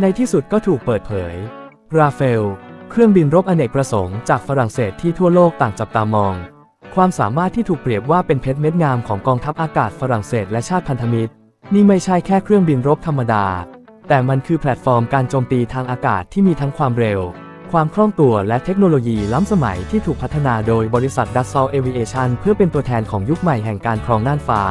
ในที่สุดก็ถูกเปิดเผย ราเฟล เครื่องบินรบอเนกประสงค์จากฝรั่งเศสที่ทั่วโลกต่างจับตามอง ความสามารถที่ถูกเปรียบว่าเป็นเพชรเม็ดงามของกองทัพอากาศฝรั่งเศสและชาติพันธมิตร นี่ไม่ใช่แค่เครื่องบินรบธรรมดา แต่มันคือแพลตฟอร์มการโจมตีทางอากาศที่มีทั้งความเร็ว ความคล่องตัวและเทคโนโลยีล้ำสมัยที่ถูกพัฒนาโดยบริษัท Dassault Aviation เพื่อเป็นตัวแทนของยุคใหม่แห่งการครองน่านฟ้า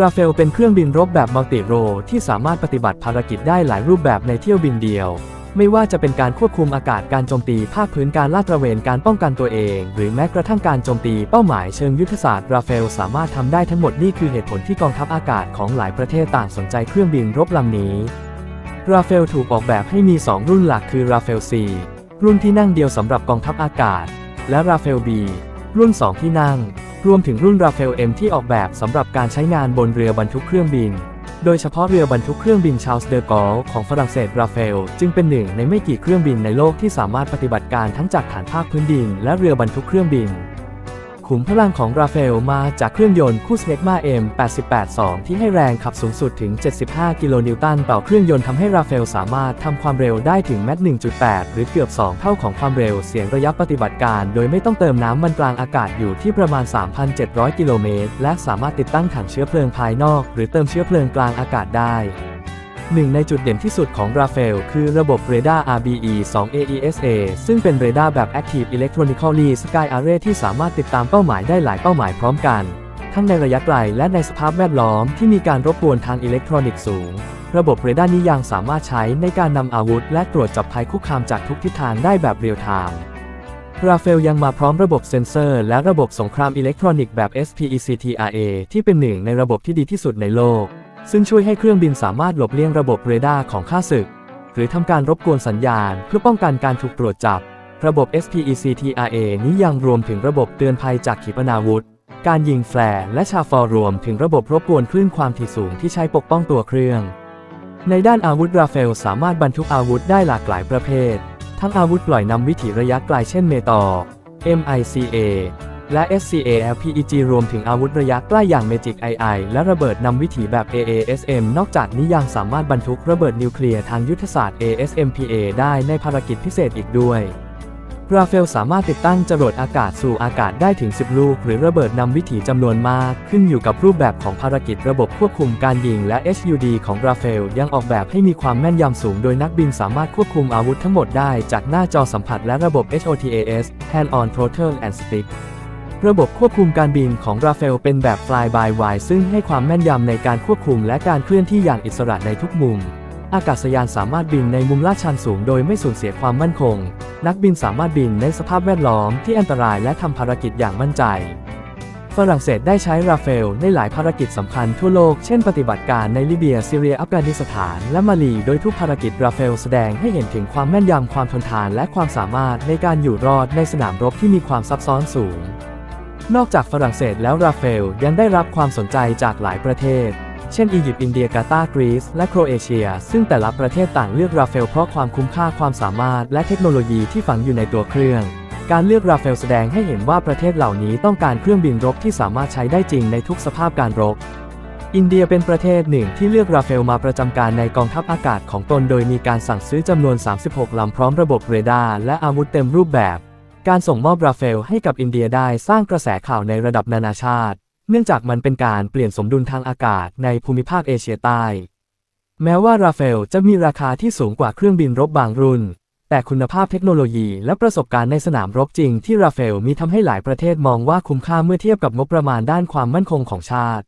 ราเฟลเป็นเครื่องบินรบแบบมัลติโรที่สามารถปฏิบัติภารกิจได้หลายรูปแบบในเที่ยวบินเดียว ไม่ว่าจะเป็นการควบคุมอากาศการโจมตีภาคพื้นการลาดตระเวนการป้องกันตัวเอง หรือแม้กระทั่งการโจมตีเป้าหมายเชิงยุทธศาสตร์ราเฟลสามารถทำได้ทั้งหมดนี่คือเหตุผลที่กองทัพอากาศของหลายประเทศต่างสนใจเครื่องบินรบลำนี้ราเฟลถูกออกแบบให้มี 2 รุ่นหลักคือราเฟล C รุ่นที่นั่งเดียวสำหรับกองทัพอากาศ และราเฟล B รุ่น 2 ที่นั่ง รวมถึงรุ่นราเฟลเอ็มที่ออกแบบสำหรับการใช้งานบนเรือบรรทุกเครื่องบิน โดยเฉพาะเรือบรรทุกเครื่องบินชาลส์เดอกอลของฝรั่งเศสราเฟลจึงเป็นหนึ่งในไม่กี่เครื่องบินในโลกที่สามารถปฏิบัติการทั้งจากฐานภาคพื้นดินและเรือบรรทุกเครื่องบิน ขุมพลังของราเฟลมาจากเครื่องยนต์คู่สเนกมา M88-2 ที่ให้แรงขับสูงสุดถึง 75 กิโลนิวตันต่อเครื่องยนต์ทำให้ราเฟลสามารถทำความเร็วได้ถึงแมต1.8 หรือเกือบ 2 เท่าของความเร็วเสียงระยะปฏิบัติการ โดยไม่ต้องเติมน้ำมันกลางอากาศอยู่ที่ประมาณ 3,700 กิโลเมตรและสามารถติดตั้งถังเชื้อเพลิงภายนอก หรือเติมเชื้อเพลิงกลางอากาศได้ หนึ่งในจุดเด่นที่สุดของราเฟลคือระบบเรดาร์ RBE 2 AESA ซึ่งเป็นเรดาร์แบบ Active Electronically Sky Array ที่สามารถติดตามเป้าหมายได้หลายเป้าหมายพร้อมกัน ทั้งในระยะไกลและในสภาพแวดล้อมที่มีการรบกวนทางอิเล็กทรอนิกส์สูง ระบบเรดาร์นี้ยังสามารถใช้ในการนำอาวุธ และตรวจจับภัยคุกคามจากทุกทิศทางได้แบบเรียลไทม์ราเฟลยังมาพร้อมระบบเซ็นเซอร์ และระบบสงครามอิเล็กทรอนิกส์แบบ SPECTRA ที่เป็นหนึ่งในระบบที่ดีที่สุดในโลก ซึ่งช่วยให้เครื่องบินสามารถหลบเลี่ยงระบบเรดาร์ของข้าศึก หรือทำการรบกวนสัญญาณ เพื่อป้องกันการถูกตรวจจับ ระบบ SPECTRA นี้ยังรวมถึงระบบเตือนภัยจากขีปนาวุธ การยิงแฟร์และชาฟอร์รวมถึงระบบรบกวนคลื่นความถี่สูงที่ใช้ปกป้องตัวเครื่อง ในด้านอาวุธราเฟลสามารถบรรทุกอาวุธได้หลากหลายประเภท ทั้งอาวุธปล่อยนำวิถีระยะไกลเช่นเมตอ MICA และ SCALPEG รวมถึงอาวุธระยะใกล้อย่าง Magic II และระเบิดนำวิถีแบบ AASM นอกจากนี้ยังสามารถบรรทุกระเบิดนิวเคลียร์ทางยุทธศาสตร์ ASMPA ได้ในภารกิจพิเศษอีกด้วยราเฟลสามารถติดตั้งจรวดอากาศสู่อากาศได้ถึง 10 ลูก หรือระเบิดนำวิถีจำนวนมาก ขึ้นอยู่กับรูปแบบของภารกิจระบบควบคุมการยิงและ HUD ของราเฟลยังออกแบบให้มีความแม่นยำสูงโดยนักบินสามารถควบคุมอาวุธทั้งหมดได้จากหน้าจอสัมผัสและระบบ HOTAS Hand on Throttle and Stick ระบบควบคุมการบินของราเฟลเป็นแบบ Fly by Wire ซึ่งให้ความแม่นยำในการควบคุมและการเคลื่อนที่อย่างอิสระในทุกมุม อากาศยานสามารถบินในมุมลาดชันสูงโดยไม่สูญเสียความมั่นคง นักบินสามารถบินในสภาพแวดล้อมที่อันตรายและทำภารกิจอย่างมั่นใจ ฝรั่งเศสได้ใช้ราเฟลในหลายภารกิจสำคัญทั่วโลก เช่นปฏิบัติการในลิเบียซีเรียอัฟกานิสถาน และมาลี โดยทุกภารกิจราเฟลแสดงให้เห็นถึงความแม่นยำความทนทาน และความสามารถในการอยู่รอดในสนามรบที่มีความซับซ้อนสูง นอกจากฝรั่งเศสแล้วราเฟลยังได้รับความสนใจจากหลายประเทศ เช่นอียิปต์อินเดียกาตาร์กรีซและโครเอเชีย ซึ่งแต่ละประเทศต่างเลือกราเฟลเพราะความคุ้มค่าความสามารถและเทคโนโลยีที่ฝังอยู่ในตัวเครื่อง การเลือกราเฟลแสดงให้เห็นว่าประเทศเหล่านี้ต้องการเครื่องบินรบที่สามารถใช้ได้จริงในทุกสภาพการรบอินเดียเป็นประเทศหนึ่งที่เลือกราเฟลมาประจำการในกองทัพอากาศของตนโดยมีการสั่งซื้อจำนวน 36 ลำพร้อมระบบเรดาร์และอาวุธเต็มรูปแบบ การส่งมอบราเฟลให้กับอินเดียได้สร้างกระแสข่าวในระดับนานาชาติ เนื่องจากมันเป็นการเปลี่ยนสมดุลทางอากาศในภูมิภาคเอเชียใต้ แม้ว่าราเฟลจะมีราคาที่สูงกว่าเครื่องบินรบบางรุ่น แต่คุณภาพเทคโนโลยีและประสบการณ์ในสนามรบจริงที่ราเฟลมีทำให้หลายประเทศมองว่าคุ้มค่าเมื่อเทียบกับงบประมาณด้านความมั่นคงของชาติ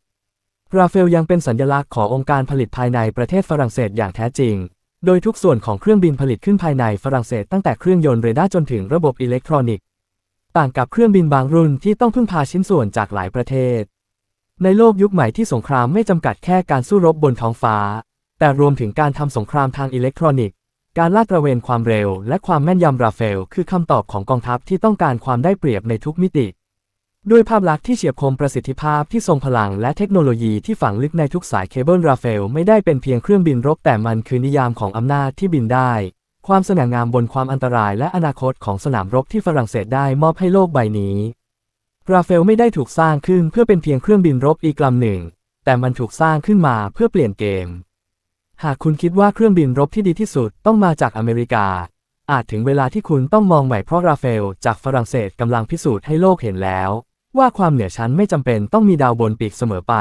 ราเฟลยังเป็นสัญลักษณ์ขององค์การผลิตภายในประเทศฝรั่งเศสอย่างแท้จริง โดยทุกส่วนของเครื่องบินผลิตขึ้นภายในฝรั่งเศสตั้งแต่เครื่องยนต์เรดาร์จนถึงระบบอิเล็กทรอนิกส์ ต่างกับเครื่องบินบางรุ่นที่ต้องพึ่งพาชิ้นส่วนจากหลายประเทศ ในโลกยุคใหม่ที่สงครามไม่จำกัดแค่การสู้รบบนท้องฟ้า แต่รวมถึงการทำสงครามทางอิเล็กทรอนิกส์ การลาดตระเวนความเร็ว และความแม่นยำราเฟล คือคำตอบของกองทัพที่ต้องการความได้เปรียบในทุกมิติ ด้วยภาพลักษณ์ที่เฉียบคมประสิทธิภาพที่ทรงพลังและเทคโนโลยีที่ฝังลึกในทุกสายเคเบิลราเฟลไม่ได้เป็นเพียงเครื่องบินรบแต่มันคือนิยามของอำนาจที่บินได้ ความสง่างามบนความอันตรายและอนาคตของสนามรบที่ฝรั่งเศสได้มอบให้โลกใบนี้ราเฟลไม่ได้ถูกสร้างขึ้นเพื่อเป็นเพียงเครื่องบินรบอีกลำหนึ่ง แต่มันถูกสร้างขึ้นมาเพื่อเปลี่ยนเกม หากคุณคิดว่าเครื่องบินรบที่ดีที่สุดต้องมาจากอเมริกา อาจถึงเวลาที่คุณต้องมองใหม่เพราะราเฟลจากฝรั่งเศสกำลังพิสูจน์ให้โลกเห็นแล้ว ว่าความเหนือชั้นไม่จำเป็นต้องมีดาวบนปีกเสมอไป